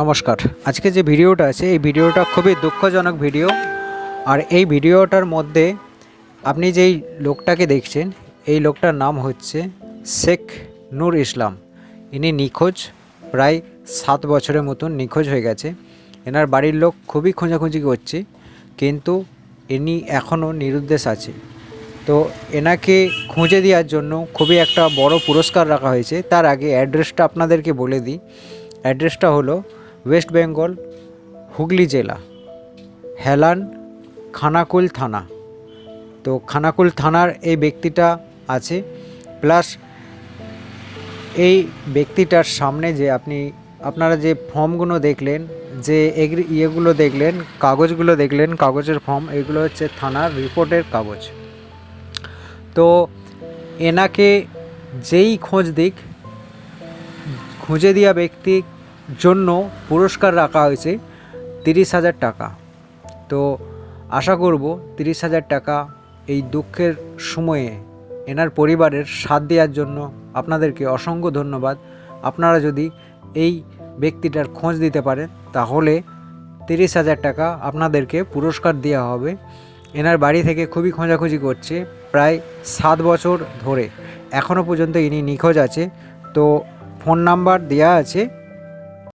নমস্কার। আজকে যে ভিডিওটা আছে, এই ভিডিওটা খুবই দুঃখজনক ভিডিও। আর এই ভিডিওটার মধ্যে আপনি যেই লোকটাকে দেখছেন, এই লোকটার নাম হচ্ছে শেখ নূর ইসলাম। ইনি নিখোঁজ, প্রায় সাত বছরের মতন নিখোঁজ হয়ে গেছে। এনার বাড়ির লোক খুবই খোঁজাখুঁজি করছে, কিন্তু ইনি এখনও নিরুদ্দেশ আছে। তো এনাকে খুঁজে দেওয়ার জন্য খুবই একটা বড় পুরস্কার রাখা হয়েছে। তার আগে অ্যাড্রেসটা আপনাদেরকে বলে দিই। অ্যাড্রেসটা হলো ওয়েস্ট বেঙ্গল, হুগলি জেলা, হেলান, খানাকুল থানা। তো খানাকুল থানার এই ব্যক্তিটা আছে, প্লাস এই ব্যক্তিটার সামনে যে আপনি, আপনারা যে ফর্মগুলো দেখলেন, যে এগ্রি, ইয়েগুলো দেখলেন, কাগজগুলো দেখলেন, কাগজের ফর্ম, এগুলো হচ্ছে থানার রিপোর্টের কাগজ। তো এনাকে যেই খোঁজ দিক খুঁজে দেওয়া ব্যক্তির জন্য পুরস্কার রাখা হয়েছে তিরিশ হাজার টাকা। তো আশা করব তিরিশ হাজার টাকা এই দুঃখের সময়ে এনার পরিবারের সাথ দেওয়ার জন্য আপনাদেরকে অসংখ্য ধন্যবাদ। আপনারা যদি এই ব্যক্তিটার খোঁজ দিতে পারেন, তাহলে তিরিশ হাজার টাকা আপনাদেরকে পুরস্কার দেওয়া হবে। এনার বাড়ি থেকে খুবই খোঁজাখুঁজি করছে প্রায় সাত বছর ধরে। এখনও পর্যন্ত ইনি নিখোঁজ আছে। তো ফোন নাম্বার দেওয়া আছে